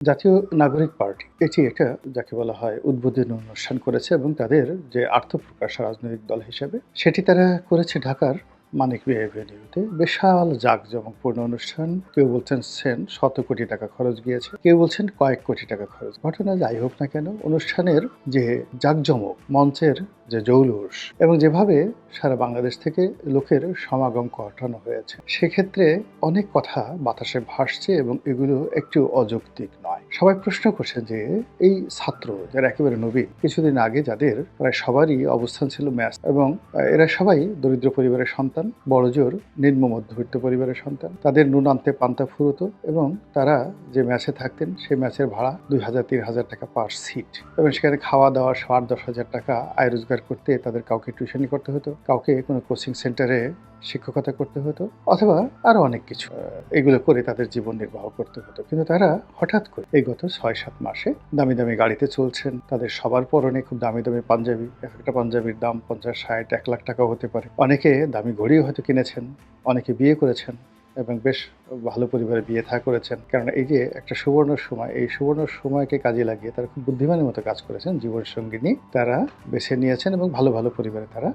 জাতীয় নাগরিক পার্টি, এটি একটা যাকে বলা হয় উদ্বোধনী অনুষ্ঠান করেছে এবং তাদের যে আত্মপ্রকাশ রাজনৈতিক দল হিসেবে, সেটি তারা করেছে ঢাকার মানিক বিয়ে এভিনিউতে বিশাল জাঁকজমকপূর্ণ অনুষ্ঠান। কেউ বলছেন, সেন, শত কোটি টাকা খরচ গিয়েছে। কেউ বলছেন, কয়েক কোটি টাকা খরচ। ঘটনা যাই হোক না কেন, অনুষ্ঠানের যে জাঁকজমক, মঞ্চের যে জৌলুস এবং যেভাবে সারা বাংলাদেশ থেকে লোকের সমাগম ঘটানো হয়েছে, সেক্ষেত্রে অনেক কথা বাতাসে ভাসছে এবং এগুলো একটু অযৌক্তিক নয়। সবাই প্রশ্ন করছেন যে, এই ছাত্র যারা একেবারে নবীন, কিছুদিন আগে যাদের প্রায় সবারই অবস্থান ছিল ম্যাচ এবং এরা সবাই দরিদ্র পরিবারের সন্তান বড়জোর নিম্ন মধ্যবিত্ত পরিবারের সন্তান। তাদের নুন আনতে পান্তা ফুরতো এবং তারা যে ম্যাচে থাকতেন, সেই ম্যাচের ভাড়া দুই হাজার, তিন হাজার টাকা পার সিট। এবং সেখানে খাওয়া দাওয়া সাত দশ হাজার টাকা আয় রোজগার করতে তাদের কাউকে টিউশনি করতে হতো। কাউকে কোনো কোচিং সেন্টারে শিক্ষকতা করতে হতো, অথবা আরও অনেক কিছু। এগুলো করে তাদের জীবন নির্বাহ করতে হতো। কিন্তু তারা হঠাৎ করে এই গত ছয় সাত মাসে দামি দামি গাড়িতে চলছেন। তাদের সবার পরনে খুব দামি দামি পাঞ্জাবি, এক একটা পাঞ্জাবির দাম পঞ্চাশ, ষাট, এক লাখ টাকাও হতে পারে। অনেকে দামি ঘড়িও হয়তো কিনেছেন, অনেকে বিয়ে করেছেন। এবং বেশ ভালো পরিবারে বিয়ে থা করেছেন। কারণ এই যে একটা সুবর্ণ সময়, এই সুবর্ণ সময়কে কাজে লাগিয়ে তারা খুব বুদ্ধিমানের মতো কাজ করেছেন। জীবন সঙ্গিনী তারা বেছে নিয়েছেন এবং ভালো ভালো পরিবারে তারা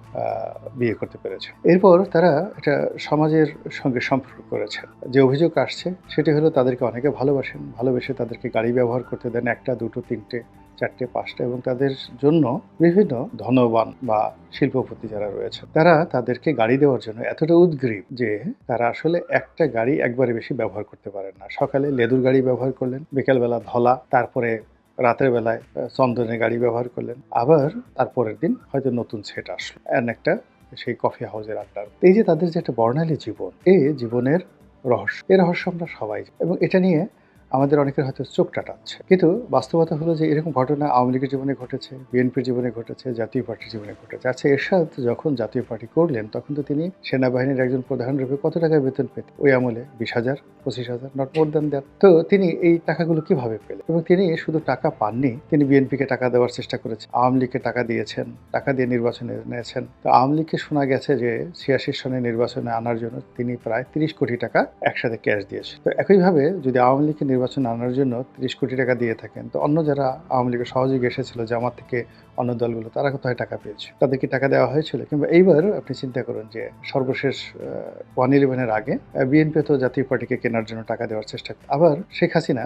বিয়ে করতে পেরেছেন। এরপর তারা এটা সমাজের সঙ্গে সম্পর্ক করেছেন। যে অভিযোগ আসছে, সেটি হলো তাদেরকে অনেকে ভালোবাসেন। ভালোবেসে তাদেরকে গাড়ি ব্যবহার করতে দেন একটা, দুটো, তিনটে। চারটে, পাঁচটা এবং তাদের জন্য বিভিন্ন ধনবান বা শিল্পপতি যারা রয়েছে, তারা তাদেরকে গাড়ি দেওয়ার জন্য এতটা উদ্গ্রীব যে তারা আসলে একটা গাড়ি একবারে বেশি ব্যবহার করতে পারেন না। সকালে লেদুর গাড়ি ব্যবহার করলেন, বিকেলবেলা ধলা, তারপরে রাতের বেলায় চন্দনের গাড়ি ব্যবহার করলেন, আবার তারপরের দিন হয়তো নতুন সেট আসলো। এন একটা সেই কফি হাউসের আড্ডার। এই যে তাদের যে একটা বর্ণালী জীবন এই জীবনের রহস্য। এই রহস্য আমরা সবাই এবং এটা নিয়ে আমাদের অনেকের হয়তো চোখ টাটাচ্ছে। কিন্তু বাস্তবতা হলো যে এরকম ঘটনা আওয়ামী লীগের জীবনে ঘটেছে, বিএনপির জীবনে ঘটেছে, জাতীয় পার্টির জীবনে ঘটেছে। আচ্ছা এরশাদ যখন জাতীয় পার্টি করলেন, তখন তো তিনি সেনাবাহিনীর একজন প্রধান রূপে কত টাকা বেতন পেতেন? ওই আমলে বিশ হাজার, পঁচিশ হাজার নট মোর দ্যান দ্যাট তো তিনি এই টাকাগুলো কীভাবে পেলেন? এবং তিনি শুধু টাকা পাননি, তিনি বিএনপিকে টাকা দেওয়ার চেষ্টা করেছেন, আওয়ামী লীগকে টাকা দিয়েছেন, টাকা দিয়ে নির্বাচনে নিয়েছেন তো আওয়ামী লীগকে শোনা গেছে যে ছিয়াশি সনে নির্বাচনে আনার জন্য তিনি প্রায় তিরিশ কোটি টাকা একসাথে ক্যাশ দিয়েছেন। তো একইভাবে যদি আওয়ামী লীগকে নির্বাচনে আনার জন্য তিরিশ কোটি টাকা দিয়ে থাকেন। তো অন্য যারা আওয়ামী লীগের সহযোগী এসেছিল জামাত থেকে অন্য দলগুলো, তারা কোথায় টাকা পেয়েছে? তাদেরকে টাকা দেওয়া হয়েছিল? কিংবা এইবার আপনি চিন্তা করুন যে সর্বশেষ ওয়ান ইলেভেনের আগে বিএনপি তো জাতীয় পার্টিকে কেনার জন্য টাকা দেওয়ার চেষ্টা আবার শেখ হাসিনা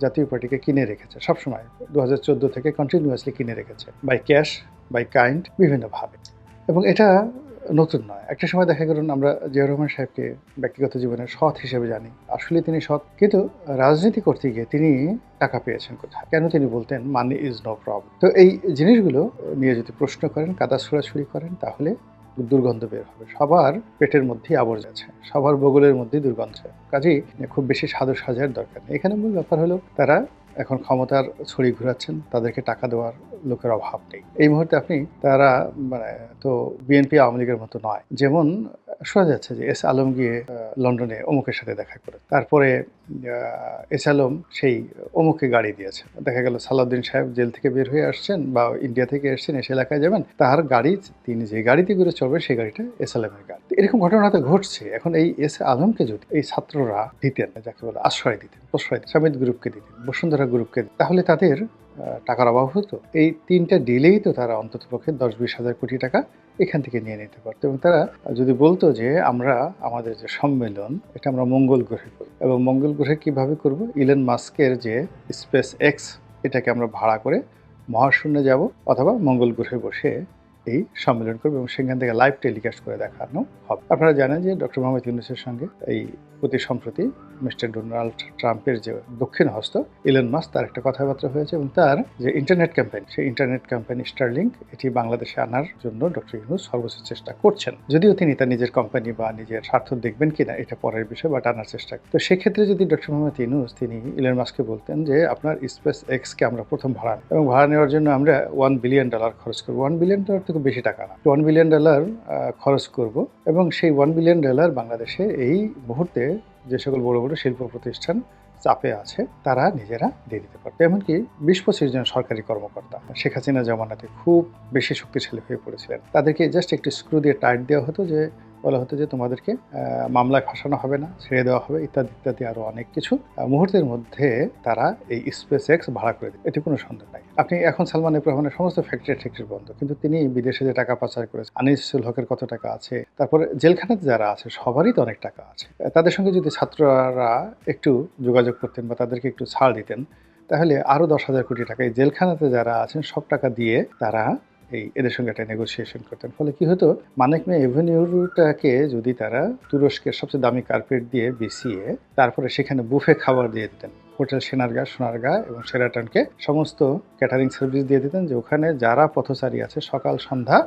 জাতীয় পার্টিকে কিনে রেখেছে। সবসময় দু হাজার চোদ্দ থেকে কন্টিনিউয়াসলি কিনে রেখেছে। বাই ক্যাশ বাই কাইন্ড বিভিন্নভাবে। এবং এটা নতুন নয়। একটা সময় দেখা গেল আমরা জিয়া রহমান সাহেবকে ব্যক্তিগত জীবনে সৎ হিসেবে জানি। আসলে তিনি সৎ, কিন্তু রাজনীতি করতে গিয়ে তিনি টাকা পেয়েছেন কোথায়? কেন তিনি বলতেন মানি ইজ নো প্রবলেম তো এই জিনিসগুলো নিয়ে যদি প্রশ্ন করেন, কাদা ছোড়াছুড়ি করেন, তাহলে দুর্গন্ধ বের হবে। সবার পেটের মধ্যেই আবর্জ আছে, সবার বগলের মধ্যেই দুর্গন্ধ কাজেই খুব বেশি সাধু সাজার দরকার নেই। এখানে মূল ব্যাপার হলো, তারা এখন ক্ষমতার ছড়ি ঘুরাচ্ছেন, তাদেরকে টাকা দেওয়ার লোকের অভাব নেই। এই মুহূর্তে আপনি তারা মানে তো বিএনপি আওয়ামী লীগের মতো নয়। যেমন শোনা যাচ্ছে যে এস আলম গিয়ে লন্ডনে অমুকের সাথে দেখা করে। তারপরে এস আলম সেই অমুকে গাড়ি দিয়েছে। দেখা গেল সালাউদ্দিন সাহেব জেল থেকে বের হয়ে আসছেন বা ইন্ডিয়া থেকে এসছেন, এসে এলাকায় যাবেন। তার গাড়ি, তিনি যে গাড়িতে করে চলবে সেই গাড়িটা এস আলমের গাড়ি। এরকম ঘটনা তো ঘটছে। এখন এই এস আলমকে যদি এই ছাত্ররা দিতেন, যাকে বলে আশ্রয় দিতেন, প্রশ্রয় সামিদ গ্রুপকে দিতেন, বসুন্ধরা গ্রুপকে তাহলে তাদের টাকার অভাব হতো, এই তিনটা ডিলেই তো তারা অন্তত পক্ষে দশ বিশ হাজার কোটি টাকা এখান থেকে নিয়ে নিতে পারতো। এবং তারা যদি বলতো যে আমরা আমাদের যে সম্মেলন, এটা আমরা মঙ্গল গ্রহে করি এবং মঙ্গল গ্রহে কীভাবে করব? ইলেন মাস্কের যে স্পেস এক্স এটাকে আমরা ভাড়া করে মহাশূন্যে যাব অথবা মঙ্গল গ্রহে বসে এই সম্মেলন করবে এবং সেখান থেকে লাইভ টেলিকাস্ট করে দেখানো হবে। আপনারা জানেন যে ডক্টর মোহাম্মদ ইউনুসের সঙ্গে এই অতি সম্প্রতি মিস্টার ডোনাল্ড ট্রাম্পের যে দক্ষিণ হস্ত ইলন মাস তার একটা কথাবার্তা হয়েছে এবং তার যে ইন্টারনেট কোম্পানি সেই ইন্টারনেট কোম্পানি স্টারলিংক এটি বাংলাদেশে আনার জন্য ডক্টর ইউনুস সর্বোচ্চ চেষ্টা করছেন। যদিও তিনি তার নিজের কোম্পানি বা নিজের স্বার্থ দেখবেন কিনা, এটা পরের বিষয় বা আনার চেষ্টা। তো সেক্ষেত্রে যদি ডক্টর মোহাম্মদ ইউনুস তিনি ইলন মাসকে বলতেন যে, আপনার স্পেস এক্সকে আমরা প্রথম ভাড়া এবং ভাড়া নেওয়ার জন্য আমরা ওয়ান বিলিয়ন ডলার খরচ করব। ওয়ান বিলিয়ন ডলার থেকে বেশি টাকা না। ওয়ান বিলিয়ন ডলার খরচ করব এবং সেই ওয়ান বিলিয়ন ডলার বাংলাদেশে এই মুহূর্তে যে সকল বড় বড় শিল্প প্রতিষ্ঠান চাপে আছে, তারা নিজেরা দিয়ে দিতে পারতো এমনকি বিশ পঁচিশ জন সরকারি কর্মকর্তা, শেখ হাসিনা জমানাতে খুব বেশি শক্তিশালী হয়ে পড়েছিলেন। তাদেরকে জাস্ট একটি স্ক্রু দিয়ে টাইট দেওয়া হতো যে বলা হতো যে তোমাদেরকে মামলায় ফাঁসানো হবে না, ছেড়ে দেওয়া হবে, ইত্যাদি ইত্যাদি আরও অনেক কিছু। মুহূর্তের মধ্যে তারা এই স্পেস এক্স ভাড়া করে দেবে এতে কোনো সন্দেহ নাই। আপনি এখন সালমান ইব সমস্ত ফ্যাক্টরি ফ্যাক্টরি বন্ধ, কিন্তু তিনি বিদেশে যে টাকা পাচার করেছে, আনিসুল হকের কত টাকা আছে, তারপরে জেলখানাতে যারা আছে, সবারই তো অনেক টাকা আছে। তাদের সঙ্গে যদি ছাত্ররা একটু যোগাযোগ করতেন বা তাদেরকে একটু ছাড় দিতেন, তাহলে আরও দশ হাজার কোটি টাকা এই জেলখানাতে যারা আছেন, সব টাকা দিয়ে তারা এই এদের সঙ্গে একটা নেগোসিয়েশন করতেন। ফলে কি হতো? মানিক মে এভিনিউটাকে যদি তারা তুরস্কের সবচেয়ে দামি কার্পেট দিয়ে বিছিয়ে তারপরে সেখানে বুফে খাবার দিয়ে দিতেন। হোটেল সেনারগা সোনারগা এবং সেরাটনকে সমস্ত ক্যাটারিং সার্ভিস দিয়ে দিতেন যে ওখানে যারা পথচারী আছে সকাল, সন্ধ্যা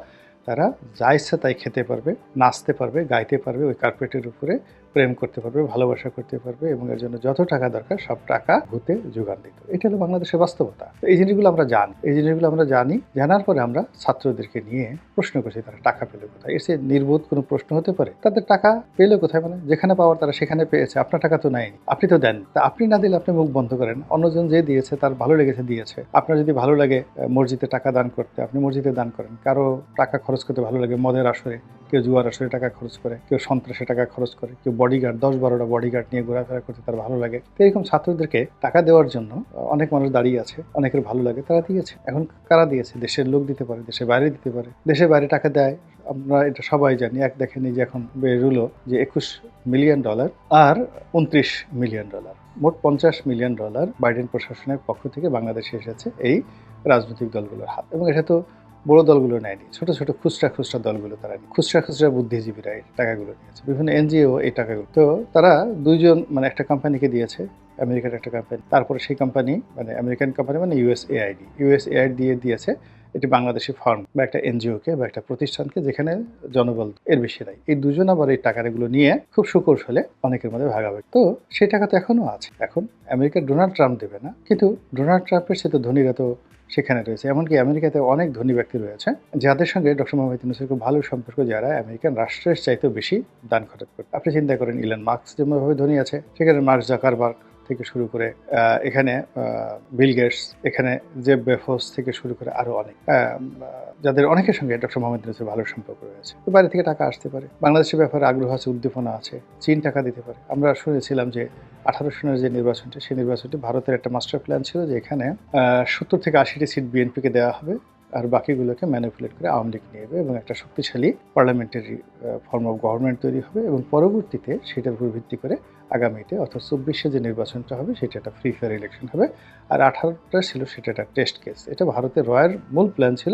তারা যা ইচ্ছা তাই খেতে পারবে, নাচতে পারবে, গাইতে পারবে ওই কার্পেটের উপরে প্রেম করতে পারবে, ভালোবাসা করতে পারবে এবং এর জন্য যত টাকা দরকার, সব টাকা ভূতে যোগান দিত এটা হলো বাংলাদেশের বাস্তবতা। এই জিনিসগুলো আমরা জানি। এই জিনিসগুলো আমরা জানি, জানার পরে আমরা ছাত্রদেরকে নিয়ে প্রশ্ন করছি, তারা টাকা পেলে কোথায়? এসে নির্বোধ কোনো প্রশ্ন হতে পারে? তাদের টাকা পেলে কোথায়? মানে যেখানে পাওয়ার তারা সেখানে পেয়েছে, আপনার টাকা তো নেয়নি। আপনি তো দেন তা আপনি না দিলে আপনি মুখ বন্ধ করেন। অন্যজন যে দিয়েছে, তার ভালো লেগেছে, দিয়েছে। আপনার যদি ভালো লাগে, মসজিদে টাকা দান করতে, আপনি মসজিদে দান করেন। কারও টাকা খরচ করতে ভালো লাগে, মদের আসরে। কেউ জুয়ার আসরে টাকা খরচ করে, কেউ সন্ত্রাসে টাকা খরচ করে, কেউ বডিগার্ড দশ বারোটা বডিগার্ড নিয়ে ঘোরাফেরা করতে তার ভালো লাগে। তো এরকম ছাত্রদেরকে টাকা দেওয়ার জন্য অনেক মানুষ দাঁড়িয়ে আছে, অনেকের ভালো লাগে, তারা দিয়েছে। এখন কারা দিয়েছে? দেশের লোক দিতে পারে, দেশের বাইরে দিতে পারে। দেশের বাইরে টাকা দেয়, আমরা এটা সবাই জানি। এক দেখেনি যে এখন বেরুলো যে একুশ মিলিয়ন ডলার আর উনত্রিশ মিলিয়ন ডলার। মোট পঞ্চাশ মিলিয়ন ডলার বাইডেন প্রশাসনের পক্ষ থেকে বাংলাদেশে এসেছে এই রাজনৈতিক দলগুলোর হাত। এবং এটা তো বড় দলগুলো নেয়নি, ছোট ছোট খুচরা খুচরা দলগুলো তারা খুচরা খুচরা বুদ্ধিজীবীরা এই টাকাগুলো নিয়েছে। বিভিন্ন এনজিও এই টাকাগুলো। তো তারা দুইজন মানে একটা কোম্পানিকে দিয়েছে, আমেরিকার একটা কোম্পানি তারপরে সেই কোম্পানি মানে আমেরিকান কোম্পানি মানে ইউএসএআইডি ইউএসএআইডি দিয়ে দিয়েছে এটি বাংলাদেশি ফার্ম বা একটা এনজিওকে বা একটা প্রতিষ্ঠানকে যেখানে জনবল এর বেশি নাই। এই দুজন আবার এই টাকাগুলো নিয়ে খুব সুকৌশলে অনেকের মধ্যে ভাগাভাগি। তো সেই টাকা তো এখনও আছে। এখন আমেরিকার ডোনাল্ড ট্রাম্প দেবে না। কিন্তু ডোনাল্ড ট্রাম্পের সাথে ধনীরা তো সেখানে রয়েছে। এমনকি আমেরিকাতে অনেক ধনী ব্যক্তি রয়েছে, যাদের সঙ্গে ডক্টর মোহাম্মদ ইউনুসের খুব ভালো সম্পর্ক, যারা আমেরিকান রাষ্ট্রের চাইতেও বেশি দান খরচ করে আপনি চিন্তা করেন ইলন মার্কস যেমনভাবে ধনী আছে, সেখানে মার্কস জাকারবার্গ থেকে শুরু করে এখানে বিল গেটস এখানে জেব বেফোস থেকে শুরু করে আরও অনেক। যাদের অনেকের সঙ্গে ডক্টর মোহাম্মদ ইউনুসের ভালো সম্পর্ক রয়েছে। বাইরে থেকে টাকা আসতে পারে। বাংলাদেশের ব্যাপারে আগ্রহ আছে, উদ্দীপনা আছে, চীন টাকা দিতে পারে। আমরা শুনেছিলাম যে আঠারো সনের যে নির্বাচনটি, সেই নির্বাচনটি ভারতের একটা মাস্টার প্ল্যান ছিল যে এখানে সত্তর থেকে আশিটি সিট বিএনপিকে দেওয়া হবে। আর বাকিগুলোকে ম্যানিপুলেট করে আওয়ামী লীগ নিয়ে এবং একটা শক্তিশালী পার্লামেন্টারি ফর্ম অফ গভর্নমেন্ট তৈরি হবে এবং পরবর্তীতে সেটার উপর ভিত্তি করে আগামীতে অর্থাৎ চব্বিশে যে নির্বাচনটা হবে সেটা একটা ফ্রি ফেয়ার ইলেকশন হবে আর আঠারোটা ছিল সেটা একটা টেস্ট কেস এটা ভারতের রয়ের মূল প্ল্যান ছিল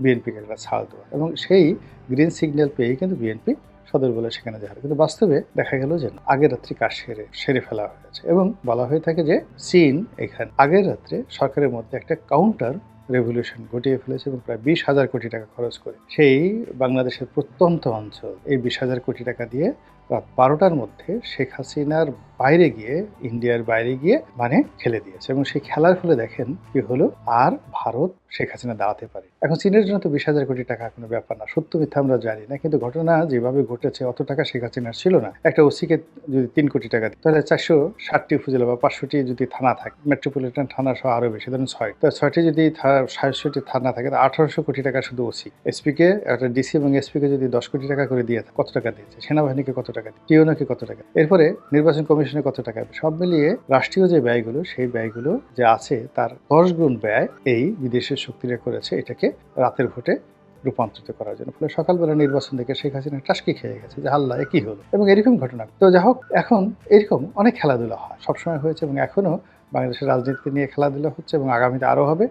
বিএনপিকে একটা ছাড় দেওয়া এবং সেই গ্রিন সিগন্যাল পেয়েই কিন্তু বিএনপি সদর বলে সেখানে যাওয়া। কিন্তু বাস্তবে দেখা গেল যে আগের রাত্রি কাজ সেরে সেরে ফেলা হয়েছে এবং বলা হয়ে থাকে যে চীন এখানে আগের রাত্রে সরকারের মধ্যে একটা কাউন্টার রেভলিউশন ঘটিয়ে ফেলেছে এবং প্রায় বিশ হাজার কোটি টাকা খরচ করে। সেই বাংলাদেশের প্রত্যন্ত অঞ্চল এই বিশ হাজার কোটি টাকা দিয়ে রাত বারোটার মধ্যে শেখ হাসিনার বাইরে গিয়ে, ইন্ডিয়ার বাইরে গিয়ে মানে খেলে দিয়েছে। এবং সেই খেলার ফলে দেখেন কি হলো, আর ভারত শেখ হাসিনা দাঁড়াতে পারে এখন চীনের জন্য তো বিশ হাজার কোটি টাকা কোনো ব্যাপার না। সত্য মিথ্যা আমরা জানি না, কিন্তু ঘটনা যেভাবে ঘটেছে, অত টাকা শেখ হাসিনার ছিল না। একটা ওসিকে যদি তিন কোটি টাকা তাহলে চারশো ষাটটি উপজেলা বা পাঁচশোটি যদি থানা থাকে, মেট্রোপলিটন থানা সহ আরও বেশি, ধরুন ছয়। তো ছয়টি যদি সাতশোটি থানা থাকে আঠারোশো কোটি টাকা শুধু ওসি। এসপিকে, একটা ডিসি এবং এসপিকে যদি দশ কোটি টাকা করে দিয়ে কত টাকা দিয়েছে? সেনাবাহিনীকে কত টাকা টিওনাকে কত টাকা? এরপরে নির্বাচন কমিশনে কত টাকা সব মিলিয়ে রাষ্ট্রীয় যে ব্যয়গুলো, সেই ব্যয়গুলো যে আছে, তার দশ গুণ ব্যয় এই বিদেশের শক্তিরা করেছে, এটাকে রাতের ভোটে রূপান্তরিত করার জন্য। ফলে সকালবেলা নির্বাচন থেকে শেখ হাসিনা টাসকি খেয়ে গেছে যে হাল্লা এ কি হলো? এবং এরকম ঘটনা। তো যা হোক, এখন এরকম অনেক খেলাধুলা হয়। সবসময় হয়েছে এবং এখনও বাংলাদেশের রাজনীতি নিয়ে খেলাধুলা হচ্ছে এবং আগামীতে আরও হবে।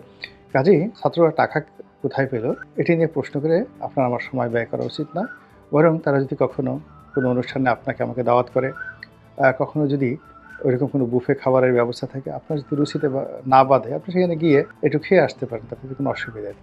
কাজেই ছাত্ররা টাকা কোথায় পেল, এটি নিয়ে প্রশ্ন করে আপনার আমার সময় ব্যয় করা উচিত না। বরং তারা যদি কখনো কোনো অনুষ্ঠানে আপনাকে আমাকে দাওয়াত করে কখনো যদি ওইরকম কোনো বুফে খাবারের ব্যবস্থা থাকে, আপনার যদি রুচিতে না বাঁধে, আপনি সেখানে গিয়ে একটু খেয়ে আসতে পারেন, তাতে কোনো অসুবিধা নেই।